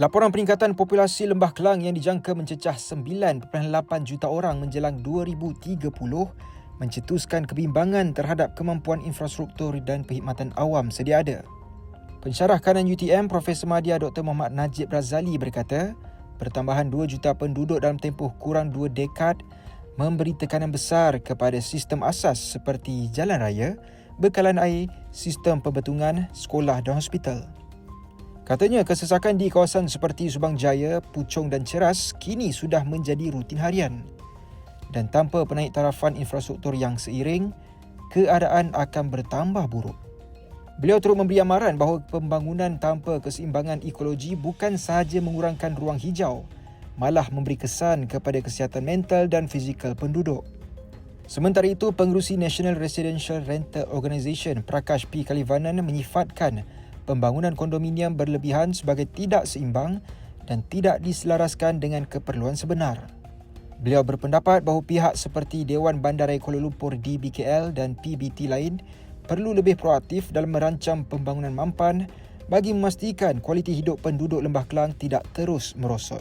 Laporan peningkatan populasi Lembah Kelang yang dijangka mencecah 9.8 juta orang menjelang 2030 mencetuskan kebimbangan terhadap kemampuan infrastruktur dan perkhidmatan awam sedia ada. Pensyarah kanan UTM Profesor Madya Dr. Muhammad Najib Razali berkata, pertambahan 2 juta penduduk dalam tempoh kurang 2 dekad memberi tekanan besar kepada sistem asas seperti jalan raya, bekalan air, sistem pembetungan, sekolah dan hospital. Katanya kesesakan di kawasan seperti Subang Jaya, Puchong dan Ceras kini sudah menjadi rutin harian. Dan tanpa penaik tarafan infrastruktur yang seiring, keadaan akan bertambah buruk. Beliau turut memberi amaran bahawa pembangunan tanpa keseimbangan ekologi bukan sahaja mengurangkan ruang hijau, malah memberi kesan kepada kesihatan mental dan fizikal penduduk. Sementara itu, Pengerusi National Residential Rental Organisation Prakash P. Kalivanan menyifatkan pembangunan kondominium berlebihan sebagai tidak seimbang dan tidak diselaraskan dengan keperluan sebenar. Beliau berpendapat bahawa pihak seperti Dewan Bandaraya Kuala Lumpur DBKL dan PBT lain perlu lebih proaktif dalam merancang pembangunan mampan bagi memastikan kualiti hidup penduduk Lembah Kelang tidak terus merosot.